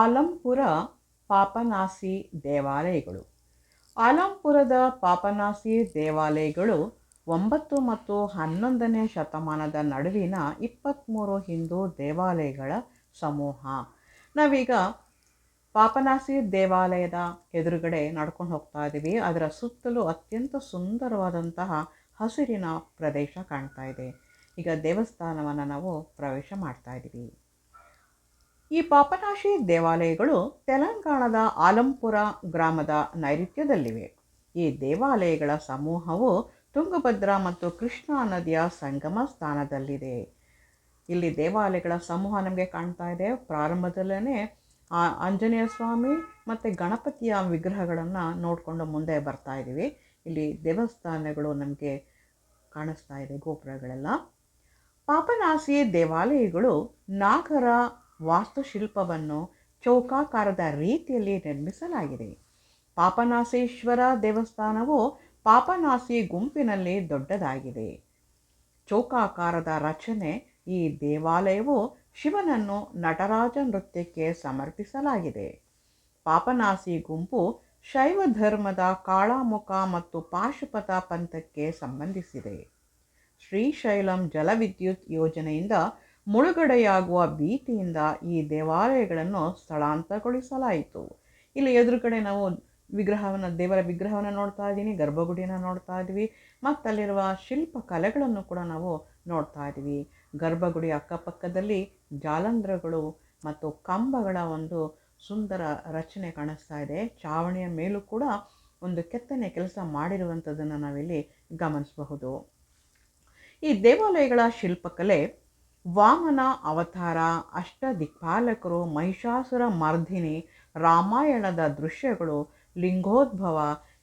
ಆಲಂಪುರ ಪಾಪನಾಸಿ ದೇವಾಲಯಗಳು. ಆಲಂಪುರದ ಪಾಪನಾಸಿ ದೇವಾಲಯಗಳು ಒಂಬತ್ತು ಮತ್ತು ಹನ್ನೊಂದನೇ ಶತಮಾನದ ನಡುವಿನ ಇಪ್ಪತ್ತ್ಮೂರು ಹಿಂದೂ ದೇವಾಲಯಗಳ ಸಮೂಹ. ನಾವೀಗ ಪಾಪನಾಸಿ ದೇವಾಲಯದ ಎದುರುಗಡೆ ನಡ್ಕೊಂಡು ಹೋಗ್ತಾ ಇದ್ದೀವಿ. ಅದರ ಸುತ್ತಲೂ ಅತ್ಯಂತ ಸುಂದರವಾದಂತಹ ಹಸಿರಿನ ಪ್ರದೇಶ ಕಾಣ್ತಾ ಇದೆ. ಈಗ ದೇವಸ್ಥಾನವನ್ನು ನಾವು ಪ್ರವೇಶ ಮಾಡ್ತಾ ಇದ್ದೀವಿ. ಈ ಪಾಪನಾಶಿ ದೇವಾಲಯಗಳು ತೆಲಂಗಾಣದ ಆಲಂಪುರ ಗ್ರಾಮದ ನೈಋತ್ಯದಲ್ಲಿವೆ. ಈ ದೇವಾಲಯಗಳ ಸಮೂಹವು ತುಂಗಭದ್ರಾ ಮತ್ತು ಕೃಷ್ಣಾ ನದಿಯ ಸಂಗಮ ಸ್ಥಾನದಲ್ಲಿದೆ. ಇಲ್ಲಿ ದೇವಾಲಯಗಳ ಸಮೂಹ ನಮಗೆ ಕಾಣ್ತಾ ಇದೆ. ಪ್ರಾರಂಭದಲ್ಲೇ ಆಂಜನೇಯ ಸ್ವಾಮಿ ಮತ್ತು ಗಣಪತಿಯ ವಿಗ್ರಹಗಳನ್ನು ನೋಡಿಕೊಂಡು ಮುಂದೆ ಬರ್ತಾ ಇದ್ದೀವಿ. ಇಲ್ಲಿ ದೇವಸ್ಥಾನಗಳು ನಮಗೆ ಕಾಣಿಸ್ತಾ ಇದೆ ಗೋಪುರಗಳೆಲ್ಲ. ಪಾಪನಾಸಿ ದೇವಾಲಯಗಳು ನಾಗರ ವಾಸ್ತುಶಿಲ್ಪವನ್ನು ಚೌಕಾಕಾರದ ರೀತಿಯಲ್ಲಿ ನಿರ್ಮಿಸಲಾಗಿದೆ. ಪಾಪನಾಸೇಶ್ವರ ದೇವಸ್ಥಾನವು ಪಾಪನಾಸಿ ಗುಂಪಿನಲ್ಲಿ ದೊಡ್ಡದಾಗಿದೆ. ಚೌಕಾಕಾರದ ರಚನೆ ಈ ದೇವಾಲಯವು ಶಿವನನ್ನು ನಟರಾಜ ನೃತ್ಯಕ್ಕೆ ಸಮರ್ಪಿಸಲಾಗಿದೆ. ಪಾಪನಾಸಿ ಗುಂಪು ಶೈವ ಧರ್ಮದ ಕಾಳಾಮುಖ ಮತ್ತು ಪಾಶುಪತ ಪಂಥಕ್ಕೆ ಸಂಬಂಧಿಸಿದೆ. ಶ್ರೀಶೈಲಂ ಜಲವಿದ್ಯುತ್ ಯೋಜನೆಯಿಂದ ಮುಳುಗಡೆಯಾಗುವ ಭೀತಿಯಿಂದ ಈ ದೇವಾಲಯಗಳನ್ನು ಸ್ಥಳಾಂತರಗೊಳಿಸಲಾಯಿತು. ಇಲ್ಲಿ ಎದುರುಗಡೆ ನಾವು ವಿಗ್ರಹವನ್ನು, ದೇವರ ವಿಗ್ರಹವನ್ನು ನೋಡ್ತಾ ಇದ್ದೀನಿ, ಗರ್ಭಗುಡಿಯನ್ನು ನೋಡ್ತಾ ಇದ್ದೀವಿ ಮತ್ತು ಅಲ್ಲಿರುವ ಶಿಲ್ಪ ಕಲೆಗಳನ್ನು ಕೂಡ ನಾವು ನೋಡ್ತಾ ಇದ್ದೀವಿ. ಗರ್ಭಗುಡಿ ಅಕ್ಕಪಕ್ಕದಲ್ಲಿ ಜಾಲಂಧ್ರಗಳು ಮತ್ತು ಕಂಬಗಳ ಒಂದು ಸುಂದರ ರಚನೆ ಕಾಣಿಸ್ತಾ ಇದೆ. ಚಾವಣಿಯ ಮೇಲೂ ಕೂಡ ಒಂದು ಕೆತ್ತನೆ ಕೆಲಸ ಮಾಡಿರುವಂಥದ್ದನ್ನು ನಾವಿಲ್ಲಿ ಗಮನಿಸಬಹುದು. ಈ ದೇವಾಲಯಗಳ ಶಿಲ್ಪಕಲೆ ವಾಮನ ಅವತಾರ ಅಷ್ಟ ದಿಕ್ಪಾಲಕರು ಮಹಿಷಾಸುರ ಮರ್ಧಿನಿ ರಾಮಾಯಣದ ದೃಶ್ಯಗಳು, ಲಿಂಗೋದ್ಭವ,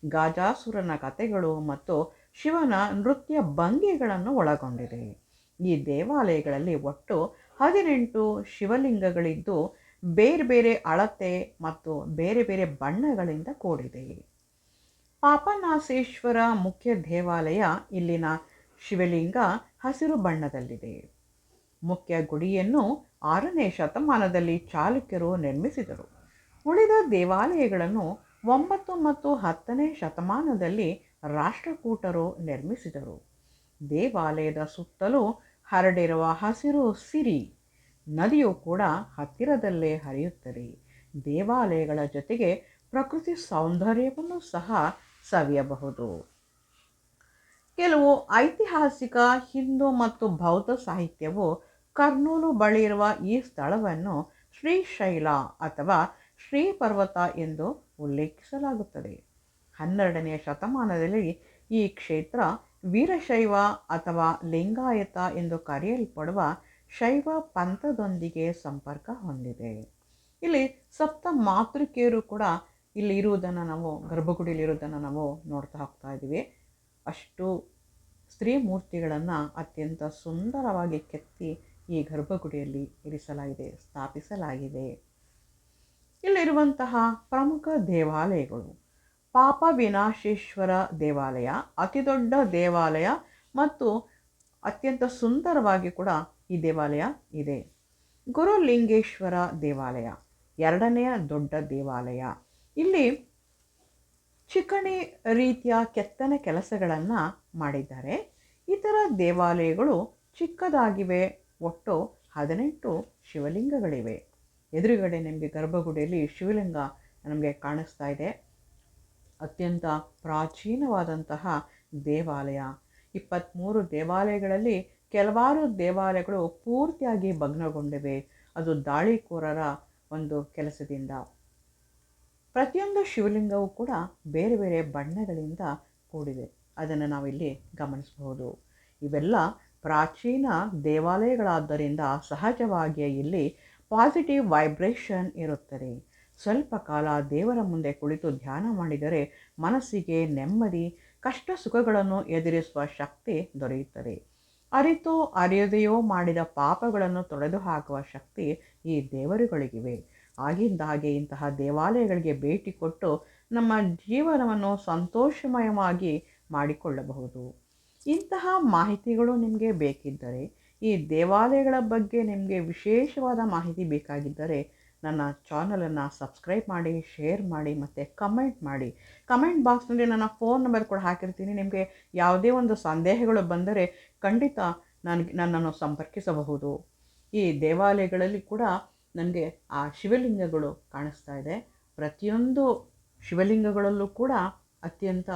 ಗಾಜಾಸುರನ ಕಥೆಗಳು ಮತ್ತು ಶಿವನ ನೃತ್ಯ ಭಂಗಿಗಳನ್ನು ಒಳಗೊಂಡಿದೆ. ಈ ದೇವಾಲಯಗಳಲ್ಲಿ ಒಟ್ಟು ಹದಿನೆಂಟು ಶಿವಲಿಂಗಗಳಿದ್ದು ಬೇರೆ ಬೇರೆ ಅಳತೆ ಮತ್ತು ಬೇರೆ ಬೇರೆ ಬಣ್ಣಗಳಿಂದ ಕೂಡಿದೆ. ಪಾಪನಾಸೇಶ್ವರ ಮುಖ್ಯ ದೇವಾಲಯ ಇಲ್ಲಿನ ಶಿವಲಿಂಗ ಹಸಿರು ಬಣ್ಣದಲ್ಲಿದೆ. ಮುಖ್ಯ ಗುಡಿಯನ್ನು ಆರನೇ ಶತಮಾನದಲ್ಲಿ ಚಾಲುಕ್ಯರು ನಿರ್ಮಿಸಿದರು. ಉಳಿದ ದೇವಾಲಯಗಳನ್ನು ಒಂಬತ್ತು ಮತ್ತು ಹತ್ತನೇ ಶತಮಾನದಲ್ಲಿ ರಾಷ್ಟ್ರಕೂಟರು ನಿರ್ಮಿಸಿದರು. ದೇವಾಲಯದ ಸುತ್ತಲೂ ಹರಡಿರುವ ಹಸಿರು ಸಿರಿ ನದಿಯು ಕೂಡ ಹತ್ತಿರದಲ್ಲೇ ಹರಿಯುತ್ತದೆ. ದೇವಾಲಯಗಳ ಜೊತೆಗೆ ಪ್ರಕೃತಿ ಸೌಂದರ್ಯವನ್ನು ಸಹ ಸವಿಯಬಹುದು. ಕೆಲವು ಐತಿಹಾಸಿಕ, ಹಿಂದೂ ಮತ್ತು ಬೌದ್ಧ ಸಾಹಿತ್ಯವು ಕರ್ನೂಲು ಬಳಿಯಿರುವ ಈ ಸ್ಥಳವನ್ನು ಶ್ರೀಶೈಲ ಅಥವಾ ಶ್ರೀ ಪರ್ವತ ಎಂದು ಉಲ್ಲೇಖಿಸಲಾಗುತ್ತದೆ. ಹನ್ನೆರಡನೆಯ ಶತಮಾನದಲ್ಲಿ ಈ ಕ್ಷೇತ್ರ ವೀರಶೈವ ಅಥವಾ ಲಿಂಗಾಯತ ಎಂದು ಕರೆಯಲ್ಪಡುವ ಶೈವ ಪಂಥದೊಂದಿಗೆ ಸಂಪರ್ಕ ಹೊಂದಿದೆ. ಇಲ್ಲಿ ಸಪ್ತ ಮಾತೃಕೆಯರು ಕೂಡ ಇಲ್ಲಿ ಇರುವುದನ್ನು ನಾವು ಗರ್ಭಗುಡಿಯಲ್ಲಿ ಇರುವುದನ್ನು ನಾವು ನೋಡ್ತಾ ಹೋಗ್ತಾ ಇದ್ದೀವಿ. ಅಷ್ಟು ಸ್ತ್ರೀ ಮೂರ್ತಿಗಳನ್ನು ಅತ್ಯಂತ ಸುಂದರವಾಗಿ ಕೆತ್ತಿ ಈ ಗರ್ಭಗುಡಿಯಲ್ಲಿ ಇರಿಸಲಾಗಿದೆ, ಸ್ಥಾಪಿಸಲಾಗಿದೆ. ಇಲ್ಲಿರುವಂತಹ ಪ್ರಮುಖ ದೇವಾಲಯಗಳು ಪಾಪ ವಿನಾಶೇಶ್ವರ ದೇವಾಲಯ, ಅತಿ ದೊಡ್ಡ ದೇವಾಲಯ ಮತ್ತು ಅತ್ಯಂತ ಸುಂದರವಾಗಿ ಕೂಡ ಈ ದೇವಾಲಯ ಇದೆ. ಗುರುಲಿಂಗೇಶ್ವರ ದೇವಾಲಯ, ಎರಡನೆಯ ದೊಡ್ಡ ದೇವಾಲಯ. ಇಲ್ಲಿ ಚಿಕಣಿ ರೀತಿಯ ಕೆತ್ತನೆ ಕೆಲಸಗಳನ್ನು ಮಾಡಿದ್ದಾರೆ. ಇತರ ದೇವಾಲಯಗಳು ಚಿಕ್ಕದಾಗಿವೆ ಒಟ್ಟು ಹದಿನೆಂಟು ಶಿವಲಿಂಗಗಳಿವೆ. ಎದುರುಗಡೆ ನಿಮಗೆ ಗರ್ಭಗುಡಿಯಲ್ಲಿ ಶಿವಲಿಂಗ ನಮಗೆ ಕಾಣಿಸ್ತಾ ಇದೆ. ಅತ್ಯಂತ ಪ್ರಾಚೀನವಾದಂತಹ ದೇವಾಲಯ. ಇಪ್ಪತ್ತ್ಮೂರು ದೇವಾಲಯಗಳಲ್ಲಿ ಕೆಲವಾರು ದೇವಾಲಯಗಳು ಪೂರ್ತಿಯಾಗಿ ಭಗ್ನಗೊಂಡಿವೆ. ಅದು ದಾಳಿಕೋರರ ಒಂದು ಕೆಲಸದಿಂದ. ಪ್ರತಿಯೊಂದು ಶಿವಲಿಂಗವೂ ಕೂಡ ಬೇರೆ ಬೇರೆ ಬಣ್ಣಗಳಿಂದ ಕೂಡಿದೆ. ಅದನ್ನು ನಾವಿಲ್ಲಿ ಗಮನಿಸಬಹುದು. ಇವೆಲ್ಲ ಪ್ರಾಚೀನ ದೇವಾಲಯಗಳಾದ್ದರಿಂದ ಸಹಜವಾಗಿಯೇ ಇಲ್ಲಿ ಪಾಸಿಟಿವ್ ವೈಬ್ರೇಷನ್ ಇರುತ್ತದೆ. ಸ್ವಲ್ಪ ಕಾಲ ದೇವರ ಮುಂದೆ ಕುಳಿತು ಧ್ಯಾನ ಮಾಡಿದರೆ ಮನಸ್ಸಿಗೆ ನೆಮ್ಮದಿ ಕಷ್ಟ ಸುಖಗಳನ್ನು ಎದುರಿಸುವ ಶಕ್ತಿ ದೊರೆಯುತ್ತದೆ. ಅರಿತೋ ಅರಿಯದೆಯೋ ಮಾಡಿದ ಪಾಪಗಳನ್ನು ತೊಡೆದು ಹಾಕುವ ಶಕ್ತಿ ಈ ದೇವರುಗಳಿಗಿವೆ. ಆಗಿಂದಾಗೆ ಇಂತಹ ದೇವಾಲಯಗಳಿಗೆ ಭೇಟಿ ಕೊಟ್ಟು ನಮ್ಮ ಜೀವನವನ್ನು ಸಂತೋಷಮಯವಾಗಿ ಮಾಡಿಕೊಳ್ಳಬಹುದು. ಇಂತಹ ಮಾಹಿತಿಗಳು ನಿಮಗೆ ಬೇಕಿದ್ದರೆ, ಈ ದೇವಾಲಯಗಳ ಬಗ್ಗೆ ನಿಮಗೆ ವಿಶೇಷವಾದ ಮಾಹಿತಿ ಬೇಕಾಗಿದ್ದರೆ, ನನ್ನ ಚಾನಲನ್ನು ಸಬ್ಸ್ಕ್ರೈಬ್ ಮಾಡಿ, ಶೇರ್ ಮಾಡಿ ಮತ್ತು ಕಮೆಂಟ್ ಮಾಡಿ. ಕಮೆಂಟ್ ಬಾಕ್ಸ್ನಲ್ಲಿ ನನ್ನ ಫೋನ್ ನಂಬರ್ ಕೂಡ ಹಾಕಿರ್ತೀನಿ. ನಿಮಗೆ ಯಾವುದೇ ಒಂದು ಸಂದೇಹಗಳು ಬಂದರೆ ಖಂಡಿತ ನನಗೆ ನನ್ನನ್ನು ಸಂಪರ್ಕಿಸಬಹುದು. ಈ ದೇವಾಲಯಗಳಲ್ಲಿ ಕೂಡ ನನಗೆ ಆ ಶಿವಲಿಂಗಗಳು ಕಾಣಿಸ್ತಾ ಇದೆ. ಪ್ರತಿಯೊಂದು ಶಿವಲಿಂಗಗಳಲ್ಲೂ ಕೂಡ ಅತ್ಯಂತ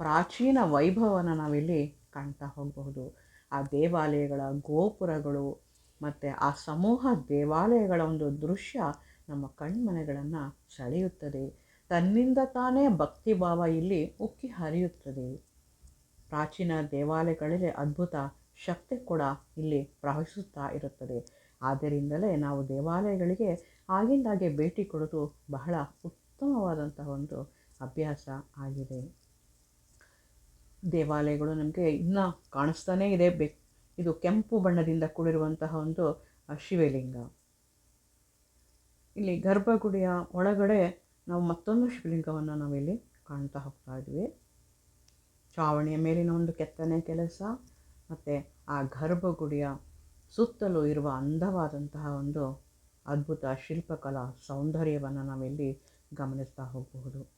ಪ್ರಾಚೀನ ವೈಭವನ ನಾವಿಲ್ಲಿ ಕಾಣ್ತಾ ಹೋಗಬಹುದು. ಆ ದೇವಾಲಯಗಳ ಗೋಪುರಗಳು ಮತ್ತು ಆ ಸಮೂಹ ದೇವಾಲಯಗಳ ಒಂದು ದೃಶ್ಯ ನಮ್ಮ ಕಣ್ಮನೆಗಳನ್ನು ಸೆಳೆಯುತ್ತದೆ. ತನ್ನಿಂದ ತಾನೇ ಭಕ್ತಿಭಾವ ಇಲ್ಲಿ ಉಕ್ಕಿ ಹರಿಯುತ್ತದೆ. ಪ್ರಾಚೀನ ದೇವಾಲಯಗಳಲ್ಲಿ ಅದ್ಭುತ ಶಕ್ತಿ ಕೂಡ ಇಲ್ಲಿ ಪ್ರವಹಿಸುತ್ತಾ ಇರುತ್ತದೆ. ಆದ್ದರಿಂದಲೇ ನಾವು ದೇವಾಲಯಗಳಿಗೆ ಆಗಿಂದಾಗೆ ಭೇಟಿ ಕೊಡೋದು ಬಹಳ ಉತ್ತಮವಾದಂತಹ ಒಂದು ಅಭ್ಯಾಸ ಆಗಿದೆ. ದೇವಾಲಯಗಳು ನಮಗೆ ಇನ್ನೂ ಕಾಣಿಸ್ತಾನೇ ಇದೆ. ಬೆ, ಇದು ಕೆಂಪು ಬಣ್ಣದಿಂದ ಕೂಡಿರುವಂತಹ ಒಂದು ಶಿವಲಿಂಗ. ಇಲ್ಲಿ ಗರ್ಭಗುಡಿಯ ಒಳಗಡೆ ನಾವು ಮತ್ತೊಂದು ಶಿವಲಿಂಗವನ್ನು ನಾವಿಲ್ಲಿ ಕಾಣ್ತಾ ಹೋಗ್ತಾ ಇದ್ವಿ. ಚಾವಣಿಯ ಮೇಲಿನ ಒಂದು ಕೆತ್ತನೆ ಕೆಲಸ, ಮತ್ತು ಆ ಗರ್ಭಗುಡಿಯ ಸುತ್ತಲೂ ಇರುವ ಅಂದವಾದಂತಹ ಒಂದು ಅದ್ಭುತ ಶಿಲ್ಪಕಲಾ ಸೌಂದರ್ಯವನ್ನು ನಾವಿಲ್ಲಿ ಗಮನಿಸ್ತಾ ಹೋಗಬಹುದು.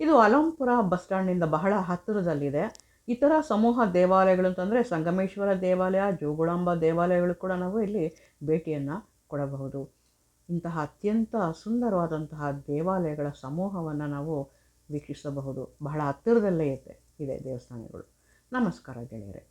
ಇದು ಅಲಂಪುರ ಬಸ್ ಸ್ಟ್ಯಾಂಡ್ನಿಂದ ಬಹಳ ಹತ್ತಿರದಲ್ಲಿದೆ. ಇತರ ಸಮೂಹ ದೇವಾಲಯಗಳು ಅಂತಂದರೆ ಸಂಗಮೇಶ್ವರ ದೇವಾಲಯ, ಜೋಗುಳಾಂಬ ದೇವಾಲಯಗಳು ಕೂಡ ನಾವು ಇಲ್ಲಿ ಭೇಟಿಯನ್ನು ಕೊಡಬಹುದು. ಇಂತಹ ಅತ್ಯಂತ ಸುಂದರವಾದಂತಹ ದೇವಾಲಯಗಳ ಸಮೂಹವನ್ನು ನಾವು ವೀಕ್ಷಿಸಬಹುದು. ಬಹಳ ಹತ್ತಿರದಲ್ಲೇ ಇದೆ ಇದೆ ದೇವಸ್ಥಾನಗಳು. ನಮಸ್ಕಾರ ಗೆಳೆಯರೆ.